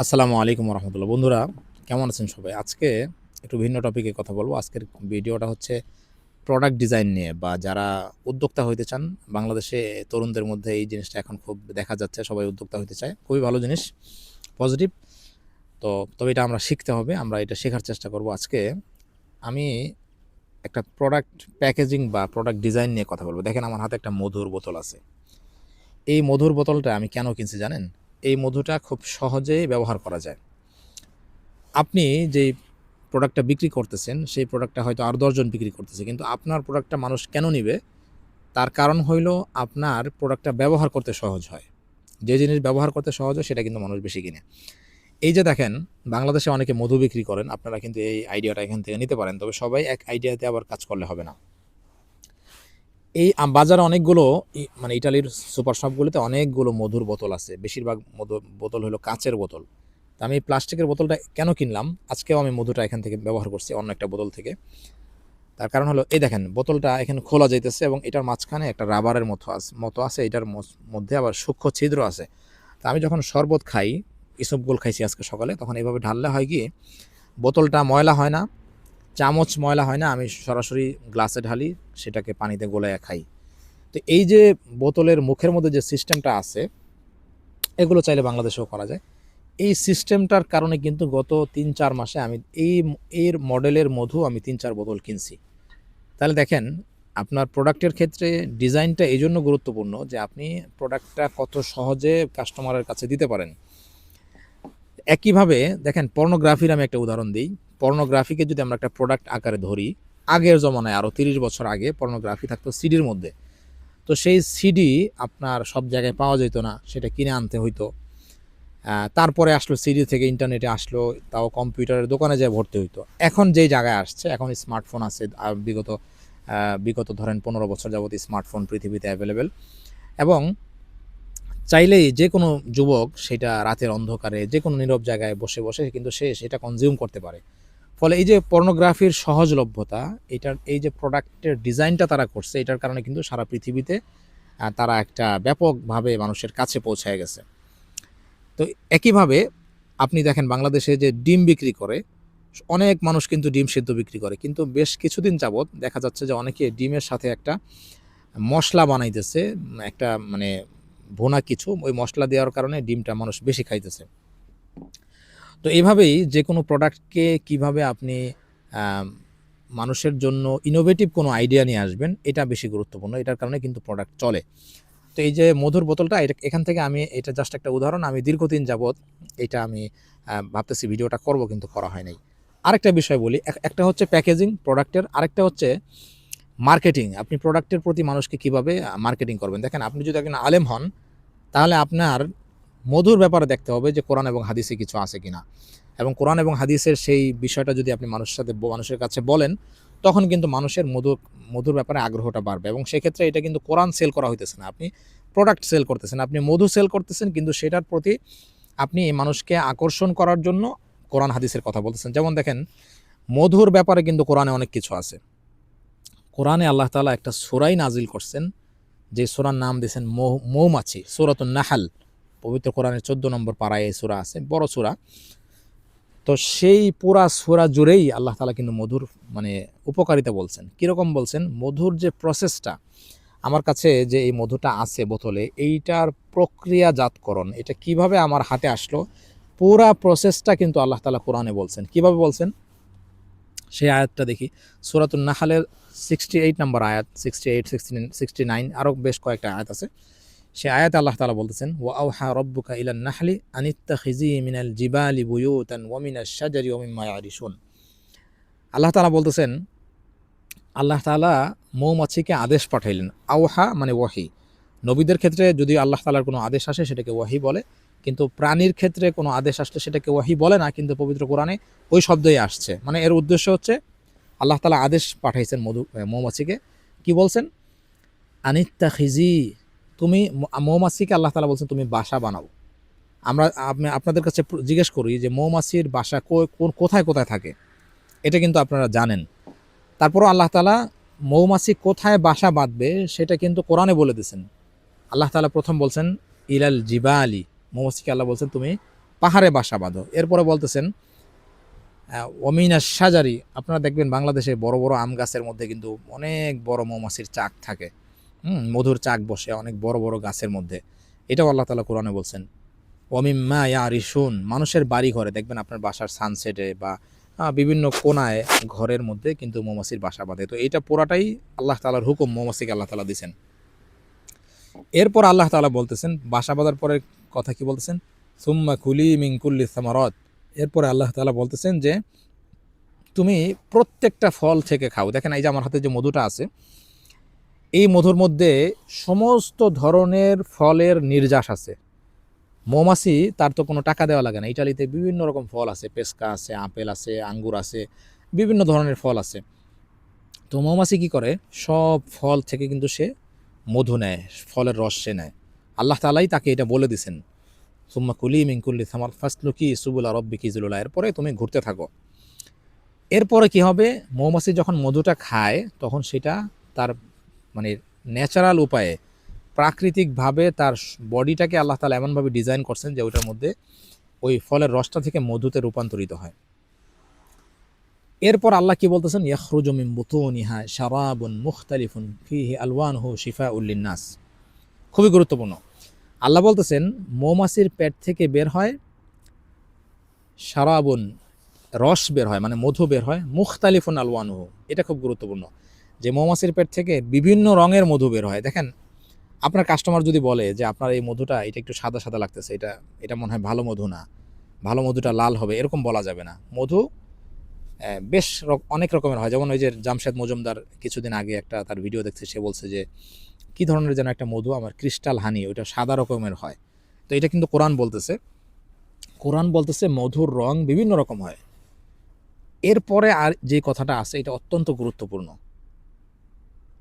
আসসালামু আলাইকুম রহমতুল্লাহ বন্ধুরা, কেমন আছেন সবাই? আজকে একটু ভিন্ন টপিকে কথা বলব। আজকের ভিডিওটা হচ্ছে প্রোডাক্ট ডিজাইন নিয়ে বা যারা উদ্যোক্তা হইতে চান, বাংলাদেশে তরুণদের মধ্যে এই জিনিসটা এখন খুব দেখা যাচ্ছে, সবাই উদ্যোক্তা হইতে চায়। খুবই ভালো জিনিস পজিটিভ তো, তবে এটা আমরা শিখতে হবে, আমরা এটা শেখার চেষ্টা করব আজকে। আমি একটা প্রোডাক্ট প্যাকেজিং বা প্রোডাক্ট ডিজাইন নিয়ে কথা বলব। দেখেন আমার হাতে একটা মধুর বোতল আছে। এই মধুর বোতলটা আমি কেন কিনছি জানেন? এই মধুটা খুব সহজেই ব্যবহার করা যায়। আপনি যেই প্রোডাক্টটা বিক্রি করতেছেন, সেই প্রোডাক্টটা হয়তো আর দশজন বিক্রি করতেছে, কিন্তু আপনার প্রোডাক্টটা মানুষ কেন নিবে? তার কারণ হইল আপনার প্রোডাক্টটা ব্যবহার করতে সহজ হয়। যে জিনিস ব্যবহার করতে সহজ হয়, সেটা কিন্তু মানুষ বেশি কিনে। এই যে দেখেন, বাংলাদেশে অনেকে মধু বিক্রি করেন, আপনারা কিন্তু এই আইডিয়াটা এখান থেকে নিতে পারেন, তবে সবাই এক আইডিয়াতে আবার কাজ করলে হবে না। এই বাজারে অনেকগুলো মানে ইটালির সুপার শপগুলোতে অনেকগুলো মধুর বোতল আছে। বেশিরভাগ মধু, বোতল হলো কাঁচের বোতল। তা আমি প্লাস্টিকের বোতলটা কেন কিনলাম? আজকেও আমি মধুটা এখান থেকে ব্যবহার করছি অন্য একটা বোতল থেকে। তার কারণ হলো, এই দেখেন, বোতলটা এখানে খোলা যাইতেছে এবং এটার মাঝখানে একটা রাবারের মতো আছে মতো আছে। এটার মধ্যে আবার সূক্ষ্ম ছিদ্র আছে। তা আমি যখন শরবত খাই ইসবগুল খাইছি আজকে সকালে, তখন এইভাবে ঢাললে হয় কি, বোতলটা ময়লা হয় না চামচ ময়লা হয় না, আমি সরাসরি গ্লাসে ঢালি, সেটাকে পানিতে গোলায় খাই। তো এই যে বোতলের মুখের মধ্যে যে সিস্টেমটা আছে, এগুলো চাইলে বাংলাদেশেও করা যায়। এই সিস্টেমটার কারণে কিন্তু গত তিন চার মাসে আমি এই এর মডেলের মধু আমি তিন চার বোতল কিনছি। তাহলে দেখেন, আপনার প্রোডাক্টের ক্ষেত্রে ডিজাইনটা এই জন্য গুরুত্বপূর্ণ যে আপনি প্রোডাক্টটা কত সহজে কাস্টমারের কাছে দিতে পারেন। একইভাবে দেখেন পর্নোগ্রাফির আমি একটা উদাহরণ দিই। পর্নোগ্রাফিকে যদি আমরা একটা প্রোডাক্ট আকারে ধরি, আগের জমানায় আরও তিরিশ বছর আগে পর্নোগ্রাফি থাকতো সিডির মধ্যে। তো সেই সিডি আপনার সব জায়গায় পাওয়া যেত না, সেটা কিনে আনতে হইতো। তারপরে আসলো সিডি থেকে ইন্টারনেটে আসলো, তাও কম্পিউটারের দোকানে যায় ভর্তি হইতো। এখন যেই জায়গায় আসছে, এখন স্মার্টফোন আছে বিগত বিগত ধরেন পনেরো বছর যাবত স্মার্টফোন পৃথিবীতে অ্যাভেলেবেল এবং চাইলেই যে কোনো যুবক সেটা রাতের অন্ধকারে যে কোনো নীরব জায়গায় বসে বসে কিন্তু সে সেটা কনজিউম করতে পারে। ফলে এই যে পর্নোগ্রাফির সহজলভ্যতা, এটার এই যে প্রোডাক্টের ডিজাইনটা তারা করছে, এটার কারণে কিন্তু সারা পৃথিবীতে তারা একটা ব্যাপকভাবে মানুষের কাছে পৌঁছায় গেছে। তো একইভাবে আপনি দেখেন বাংলাদেশে যে ডিম বিক্রি করে, অনেক মানুষ কিন্তু ডিম সিদ্ধ বিক্রি করে, কিন্তু বেশ কিছুদিন যাবৎ দেখা যাচ্ছে যে অনেকে ডিমের সাথে একটা মশলা বানাইতেছে, একটা মানে ভুনা কিছু, ওই মশলা দেওয়ার কারণে ডিমটা মানুষ বেশি খাইতেছে। তো এইভাবেই যে কোনো প্রোডাক্টকে কীভাবে আপনি মানুষের জন্য ইনোভেটিভ কোনো আইডিয়া নিয়ে আসবেন, এটা বেশি গুরুত্বপূর্ণ। এটার কারণে কিন্তু প্রোডাক্ট চলে। তো এই যে মধুর বোতলটা, এটা এখান থেকে আমি, এটা জাস্ট একটা উদাহরণ, আমি দীর্ঘদিন যাবৎ এটা আমি ভাবতেছি ভিডিওটা করব কিন্তু করা হয় নাই। আরেকটা বিষয় বলি, এক- একটা হচ্ছে প্যাকেজিং প্রোডাক্টের আরেকটা হচ্ছে মার্কেটিং আপনি প্রোডাক্টের প্রতি মানুষকে কীভাবে মার্কেটিং করবেন? দেখেন, আপনি যদি একজন আলেম হন তাহলে আপনার মধুর ব্যাপারে দেখতে হবে যে কোরআন এবং হাদিসে কিছু আছে কিনা। এবং কোরআন এবং হাদিসের সেই বিষয়টা যদি আপনি মানুষের সাথে মানুষের কাছে বলেন, তখন কিন্তু মানুষের মধু মধুর ব্যাপারে আগ্রহটা বাড়বে। এবং সেক্ষেত্রে এটা কিন্তু কোরআন সেল করা হইতেছে না। আপনি প্রোডাক্ট সেল করতেছেন, আপনি মধু সেল করতেছেন, কিন্তু সেটার প্রতি আপনি এই মানুষকে আকর্ষণ করার জন্য কোরআন হাদিসের কথা বলতেছেন। যেমন দেখেন, মধুর ব্যাপারে কিন্তু কোরআনে অনেক কিছু আছে। কোরআনে আল্লাহ তাআলা একটা সুরাই নাজিল করছেন। যে সোরার নাম দিয়েছেন মৌ মৌমাছি, সুরাতুন নাহাল, পবিত্র কোরআনের চোদ্দ নম্বর পাড়ায় এই সুরা আছে, বড় সুরা। তো সেই পুরা সুরা জুড়েই আল্লাহ তালা কিন্তু মধুর মানে উপকারিতা বলছেন। কীরকম বলছেন? মধুর যে প্রসেসটা আমার কাছে যে এই মধুটা আছে বোতলে, এইটার প্রক্রিয়াজাতকরণ, এটা কীভাবে আমার হাতে আসলো, পুরা প্রসেসটা কিন্তু আল্লাহ তালা কোরআনে বলছেন। কীভাবে বলছেন? সেই আয়াতটা দেখি। সুরাতুন নাহালের সিক্সটি এইট নম্বর আয়াত sixty eight sixty sixty nine আরও বেশ কয়েকটা আয়াত আছে। সে আয়াতে আল্লাহ তালা বলতেছেন ওয়া আউহা রব্বুকা ইলান নাহলি আনিত্তা খিজি মিনাল জিবালি বুয়ুতান ওয়ামিনা শাজারি ওমিম্মা ইয়ারিশুন। আল্লাহ তালা বলতেছেন, আল্লাহ তালা মৌমাছিকে আদেশ পাঠাইলেন। আউহা মানে ওয়াহি। নবীদের ক্ষেত্রে যদি আল্লাহ তালার কোনো আদেশ আসে, সেটাকে ওয়াহি বলে। কিন্তু প্রাণীর ক্ষেত্রে কোনো আদেশ আসলে সেটাকে ওয়াহি বলে না, কিন্তু পবিত্র কোরআনে ওই শব্দই আসছে। মানে এর উদ্দেশ্য হচ্ছে, আল্লাহ তালা আদেশ পাঠাইছেন মধু মৌমাছিকে। কি বলছেন? আনিত্তা খিজি তুমি মৌমাছিকে আল্লাহ তালা বলছেন, তুমি বাসা বানাও। আমরা, আপনি, আপনাদের কাছে জিজ্ঞেস করি যে মৌমাছির বাসা কোথায় কোথায় থাকে? এটা কিন্তু আপনারা জানেন। তারপরও আল্লাহ তালা মৌমাছি কোথায় বাসা বাঁধবে, সেটা কিন্তু কোরআনে বলে দিয়েছেন। আল্লাহ তালা প্রথম বলছেন, ইলাল জিবা আলী মৌমাছিকে আল্লাহ বলছেন, তুমি পাহাড়ে বাসা বাঁধো। এরপরে বলতেছেন অমিনা সাজারি আপনারা দেখবেন বাংলাদেশে বড় বড় আম গাছের মধ্যে কিন্তু অনেক বড় মৌমাছির চাক থাকে। হুম, মধুর চাক বসে অনেক বড় বড় গাছের মধ্যে। এটাও আল্লাহ তালা কোরআনে বলছেন অমিম্মা ইয়া রিসুন মানুষের বাড়ি ঘরে দেখবেন আপনার বাসার সানসেটে বা বিভিন্ন কোনায় ঘরের মধ্যে কিন্তু মৌমাছির বাসা বাঁধে। তো এটা পুরাটাই আল্লাহ তালার হুকুম মৌমাছিকে আল্লাহ তালা দিছেন। এরপর আল্লাহ তালা বলতেছেন, বাসা বাঁধার পরে কথা কি বলতেছেন? সুম্মা কুলি মিঙ্কুল্লি সামারত। এরপরে আল্লাহ তালা বলতেছেন যে, তুমি প্রত্যেকটা ফল থেকে খাও। দেখেন এই যে আমার হাতে যে মধুটা আছে, এই মধুর মধ্যে সমস্ত ধরনের ফলের নির্যাস আছে। মৌমাছি, তার তো কোনো টাকা দেওয়া লাগে না। ইটালিতে বিভিন্ন রকম ফল আছে, পেস্কা আছে, আপেল আছে, আঙ্গুর আছে, বিভিন্ন ধরনের ফল আছে। তো মৌমাছি কি করে? সব ফল থেকে কিন্তু সে মধু নেয়, ফলের রস সে নেয়। আল্লাহ তালাই তাকে এটা বলে দিছেন, সুম্মা কুলি মিঙ্কুল্লি থামার ফাসলুকি সুবুল রব্বি কিজুল্লাহ এরপরে তুমি ঘুরতে থাকো। এরপরে কি হবে? মৌমাছি যখন মধুটা খায়, তখন সেটা তার মানে ন্যাচারাল উপায়ে, প্রাকৃতিকভাবে তার বডিটাকে আল্লাহ তালা এমনভাবে ডিজাইন করছেন যে ওইটার মধ্যে ওই ফলের রসটা থেকে মধুতে রূপান্তরিত হয়। এরপর আল্লাহ কি বলতেছেন? ইয়াখরুজমিন বুতুনিহা শারাবুন মুখতালিফুন ফিহি আলওয়ানহু শিফা উল্লিন্নাস খুবই গুরুত্বপূর্ণ। আল্লাহ বলতেছেন, মৌমাছির পেট থেকে বের হয়, শারাবুন রস বের হয় মানে মধু বের হয়, মুখতালিফুন আলওয়ানহু। এটা খুব গুরুত্বপূর্ণ। যে মৌমাছির পেট থেকে বিভিন্ন রঙের মধু বের হয়। দেখেন, আপনার কাস্টমার যদি বলে যে, আপনার এই মধুটা, এটা একটু সাদা সাদা লাগতেছে, এটা এটা মনে হয় ভালো মধু না। ভালো মধুটা লাল হবে, এরকম বলা যাবে না। মধু বেশ অনেক রকমের হয়। যেমন ওই যে জামশেদ মজুমদার কিছুদিন আগে একটা তার ভিডিও দেখছে, সে বলছে যে, কি ধরনের যেন একটা মধু আমার ক্রিস্টাল হানি ওইটা সাদা রকমের হয়। তো এটা কিন্তু কোরআন বলতেছে। কোরআন বলতেছে মধুর রং বিভিন্ন রকম হয়। এরপরে আর যে কথাটা আছে, এটা অত্যন্ত গুরুত্বপূর্ণ।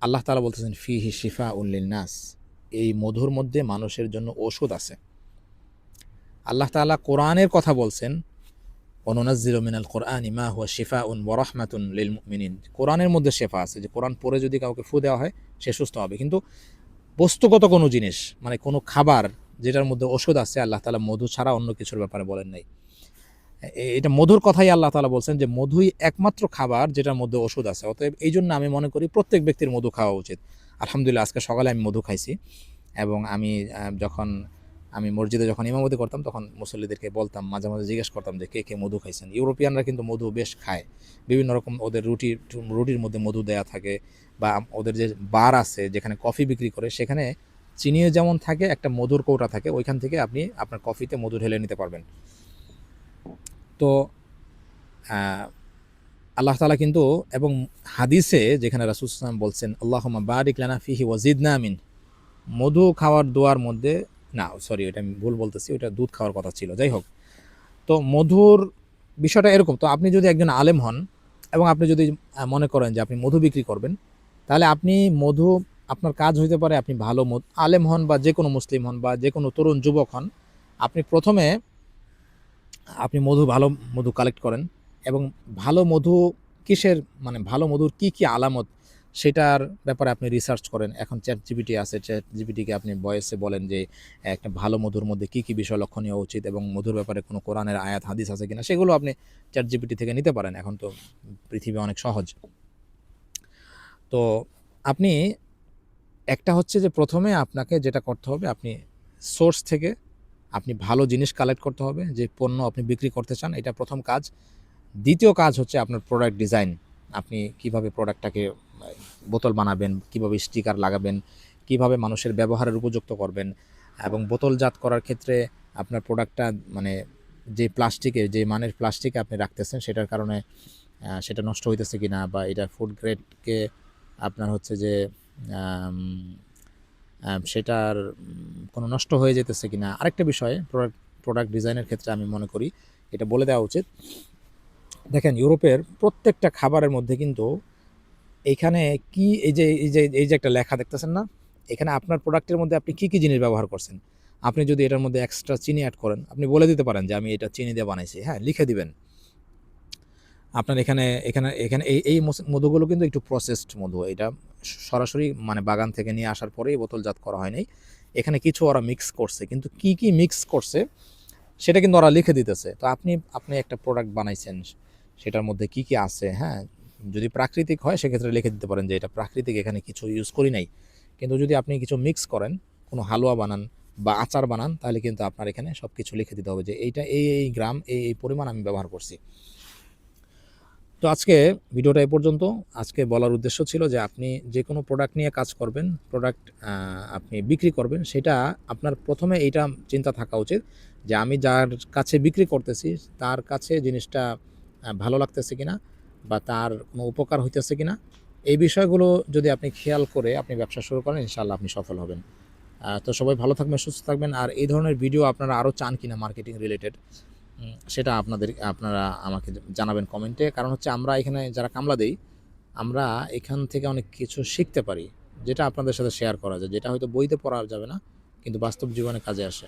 আল্লাহ তালা বলতেছেন ফি হি শিফা নাস এই মধুর মধ্যে মানুষের জন্য ওষুধ আছে। আল্লাহ তাআলা কোরআনের কথা বলছেন অনুনাজ্জিল মিনাল কোরআন ইমা হুয়া শিফা উন ওরহমাতুন লিল মুমিনিন। কোরআনের মধ্যে শেফা আছে যে কোরআন পরে যদি কাউকে ফু দেওয়া হয়, সে সুস্থ হবে। কিন্তু বস্তুগত কোনো জিনিস মানে কোনো খাবার যেটার মধ্যে ওষুধ আছে, আল্লাহ তালা মধু ছাড়া অন্য কিছুর ব্যাপারে বলেন নাই। এটা মধুর কথাই আল্লাহ তালা বলছেন যে মধুই একমাত্র খাবার যেটার মধ্যে ওষুধ আছে। অতএব এই জন্য আমি মনে করি প্রত্যেক ব্যক্তির মধু খাওয়া উচিত। আলহামদুলিল্লাহ, আজকে সকালে আমি মধু খাইছি এবং আমি যখন আমি মসজিদে যখন ইমামতি করতাম, তখন মুসল্লিদেরকে বলতাম, মাঝে মাঝে জিজ্ঞেস করতাম যে, কে কে মধু খাইছেন? ইউরোপিয়ানরা কিন্তু মধু বেশ খায়। বিভিন্ন রকম ওদের রুটি, রুটির মধ্যে মধু দেয়া থাকে বা ওদের যে বার আছে, যেখানে কফি বিক্রি করে, সেখানে চিনিও যেমন থাকে, একটা মধুর কৌটা থাকে, ওইখান থেকে আপনি আপনার কফিতে মধু ঢেলে নিতে পারবেন। তো আল্লাহ তালা কিন্তু এবং হাদিসে যেখানে রাসুলাম বলছেন আল্লাহ বারিক লানা ফিহি ওয়াজিদনা আমিন মধু খাওয়ার দোয়ার মধ্যে না সরি ওটা আমি ভুল বলতেছি ওটা দুধ খাওয়ার কথা ছিল, যাই হোক। তো মধুর বিষয়টা এরকম, তো আপনি যদি একজন আলেম হন এবং আপনি যদি মনে করেন যে আপনি মধু বিক্রি করবেন, তাহলে আপনি মধু, আপনার কাজ হইতে পারে আপনি ভালো মধু, আলেম হন বা যে কোনো মুসলিম হন বা যে কোনো তরুণ যুবক হন, আপনি প্রথমে আপনি মধু, ভালো মধু কালেক্ট করেন এবং ভালো মধু কিসের মানে ভালো মধুর কি কি আলামত সেটার ব্যাপারে আপনি রিসার্চ করেন। এখন চ্যাট জিবিটি আছে চ্যাট জিবিটিকে আপনি ভয়েসে বলেন যে, একটা ভালো মধুর মধ্যে কি কি বিষয় লক্ষণীয় উচিত এবং মধুর ব্যাপারে কোনো কোরআনের আয়াত, হাদিস আছে কিনা, সেগুলো আপনি চ্যাট জিবিটি থেকে নিতে পারেন। এখন তো পৃথিবী অনেক সহজ। তো আপনি, একটা হচ্ছে যে প্রথমে আপনাকে যেটা করতে হবে, আপনি সোর্স থেকে আপনি ভালো জিনিস কালেক্ট করতে হবে, যে পণ্য আপনি বিক্রি করতে চান, এটা প্রথম কাজ। দ্বিতীয় কাজ হচ্ছে আপনার প্রোডাক্ট ডিজাইন আপনি কীভাবে প্রোডাক্টটাকে বোতল বানাবেন, কীভাবে স্টিকার লাগাবেন, কীভাবে মানুষের ব্যবহারের উপযুক্ত করবেন এবং বোতলজাত করার ক্ষেত্রে আপনার প্রোডাক্টটা মানে যে প্লাস্টিকে যে মানের প্লাস্টিকে আপনি রাখতেছেন সেটার কারণে সেটা নষ্ট হইতেছে কি না বা এটা ফুড গ্রেডকে আপনার হচ্ছে যে সেটার কোনো নষ্ট হয়ে যেতেছে কি না আরেকটা বিষয় প্রোডাক্ট প্রোডাক্ট ডিজাইনের ক্ষেত্রে আমি মনে করি, এটা বলে দেওয়া উচিত। দেখেন, ইউরোপের প্রত্যেকটা খাবারের মধ্যে কিন্তু এখানে কি, এই যে এই যে এই যে একটা লেখা দেখতেছেন না, এখানে আপনার প্রোডাক্টের মধ্যে আপনি কি কি জিনিস ব্যবহার করছেন? আপনি যদি এটার মধ্যে এক্সট্রা চিনি অ্যাড করেন, আপনি বলে দিতে পারেন যে আমি এটা চিনি দিয়ে বানাইছি। হ্যাঁ লিখে দিবেন। আপনার এখানে এখানে এখানে এই এই মধুগুলো কিন্তু একটু প্রসেসড মধু। এটা সরাসরি মানে বাগান থেকে নিয়ে আসার পরেই বোতলজাত করা হয় নাই। এখানে কিছু ওরা মিক্স করছে, কিন্তু কি কি মিক্স করছে, সেটা কিন্তু ওরা লিখে দিতেছে। তো আপনি আপনি একটা প্রোডাক্ট বানাইছেন, সেটার মধ্যে কি কি আছে? হ্যাঁ যদি প্রাকৃতিক হয়, সেক্ষেত্রে লিখে দিতে পারেন যে এটা প্রাকৃতিক, এখানে কিছু ইউজ করি নাই। কিন্তু যদি আপনি কিছু মিক্স করেন, কোনো হালুয়া বানান বা আচার বানান, তাহলে কিন্তু আপনার এখানে সব কিছু লিখে দিতে হবে যে এইটা এই এই গ্রাম, এই এই পরিমাণ আমি ব্যবহার করছি। তো আজকে ভিডিওটা এ পর্যন্ত। আজকে বলার উদ্দেশ্য ছিল যে আপনি যে কোনো প্রোডাক্ট নিয়ে কাজ করবেন প্রোডাক্ট আপনি বিক্রি করবেন, সেটা আপনার প্রথমে এইটা চিন্তা থাকা উচিত যে আমি যার কাছে বিক্রি করতেছি, তার কাছে জিনিসটা ভালো লাগতেছে কিনা বা তার কোনো উপকার হইতেছে কিনা, এই বিষয়গুলো যদি আপনি খেয়াল করে আপনি ব্যবসা শুরু করেন ইনশাল্লাহ আপনি সফল হবেন। তো সবাই ভালো থাকবেন, সুস্থ থাকবেন। আর এই ধরনের ভিডিও আপনারা আরও চান কিনা মার্কেটিং রিলেটেড সেটা আপনাদের, আপনারা আমাকে জানাবেন কমেন্টে। কারণ হচ্ছে আমরা এখানে যারা কামলা দেই, আমরা এখান থেকে অনেক কিছু শিখতে পারি, যেটা আপনাদের সাথে শেয়ার করা যায়, যেটা হয়তো বইতে পড়া যাবে না, কিন্তু বাস্তব জীবনে কাজে আসে।